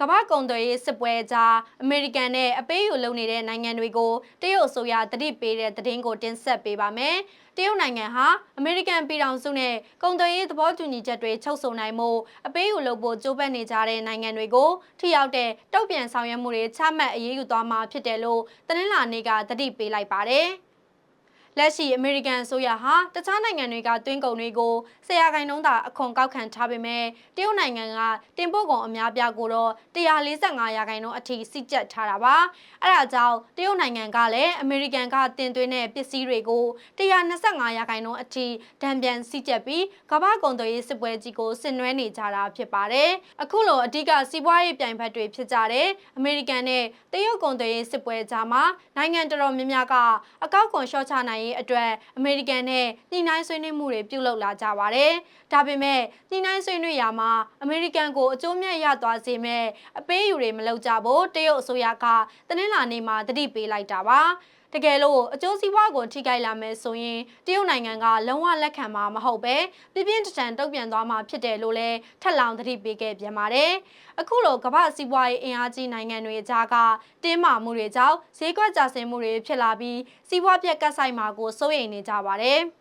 ကမ္ဘာကုန်သွယ်ရေးစစ်ပွဲကြားအမေရိကန်နဲ့အပေးယူလုပ်နေတဲ့နိုင်ငံတွေကိုတရုတ်အစိုးရတတိပေးတဲ့သတင်းကိုတင်ဆက်ပေးပါမယ်။တရုတ်နိုင်ငံဟာအမေရိကန်ပြည်ထောင်စုနဲ့ကုန်သွယ်ရေးသဘောတူညီချက်တွေချုပ်ဆိုနိုင်မှုအပေးယူလုပ်ဖို့ကြိုးပမ်းနေကြတဲ့နိုင်ငံတွေကိုထိရောက်တဲ့တုံ့ပြန်ဆောင်ရွက်မှုတွေချမှတ်အရေးယူသွားမှာဖြစ်တယ်လို့တနင်္လာနေ့ကတတိပေးလိုက်ပါတယ်။ လက်ရှိအမေရိကန်အစိုးရဟာတခြားနိုင်ငံတွေကတွင်းကုန်တွေကိုဆရာခိုင်နှုန်းသာအခွန်ကောက်ခံထားပေမဲ့တရုတ်နိုင်ငံကတင်ပို့ကုန်အများပြားကိုတော့145ရာခိုင်နှုန်းအထိစီကျက်ထားတာပါအဲဒါကြောင့်တရုတ်နိုင်ငံကလည်းအမေရိကန်ကတင်သွင်းတဲ့ပစ္စည်းတွေကို125ရာခိုင်နှုန်းအထိဒဏ်ပြန်စီကျက်ပြီးကမ္ဘာကုန်သွယ်ရေးစစ်ပွဲကြီးကိုဆင်နွှဲနေကြတာဖြစ်ပါတယ်အခုလိုအဓိကစီးပွားရေးပြိုင်ဘက်တွေဖြစ်ကြတဲ့အမေရိကန်နဲ့တရုတ်ကုန်သွယ်ရေးစစ်ပွဲကြားမှာနိုင်ငံတော်တော်များများကအကောက်ခွန်လျှော့ချနိုင်ရေးအတွက်အမေရိကန်နဲ့ညှိနှိုင်းဆွေးနွေးမှုတွေပြုလုပ်လာကြပါတယ်။ဒါပေမဲ့ညှိနှိုင်းဆွေးနွေးရာမှာအမေရိကန်ကိုအကျိုးမြတ်ရသွားစေမဲ့အပေးယူတွေမလုပ်ကြဖို့တရုတ်အစိုးရကတနင်္လာနေ့မှာတတိပေးလိုက်တာပါ။တကယ်လို့အကျိုးစီးပွားကိုထိခိုက်လာမယ်ဆိုရင်တရုတ်နိုင်ငံကလုံးဝလက်ခံမှာမဟုတ်ပဲပြပြင်းထန်တုံ့ပြန်သွားမှာဖြစ်တယ်လို့လည်းထက်လောင်သတိပေးခဲ့ပြန်ပါတယ်။အခုလိုကမ္ဘာစီးပွားရေးအင်အားကြီးနိုင်ငံတွေကြားကတင်းမာမှုတွေကြောင့်ဈေးကွက်ကျဆင်းမှုတွေဖြစ်လာပြီးစီးပွားပြက်ကတ်ဆိုင်မှာကိုစိုးရိမ်နေကြပါတယ်။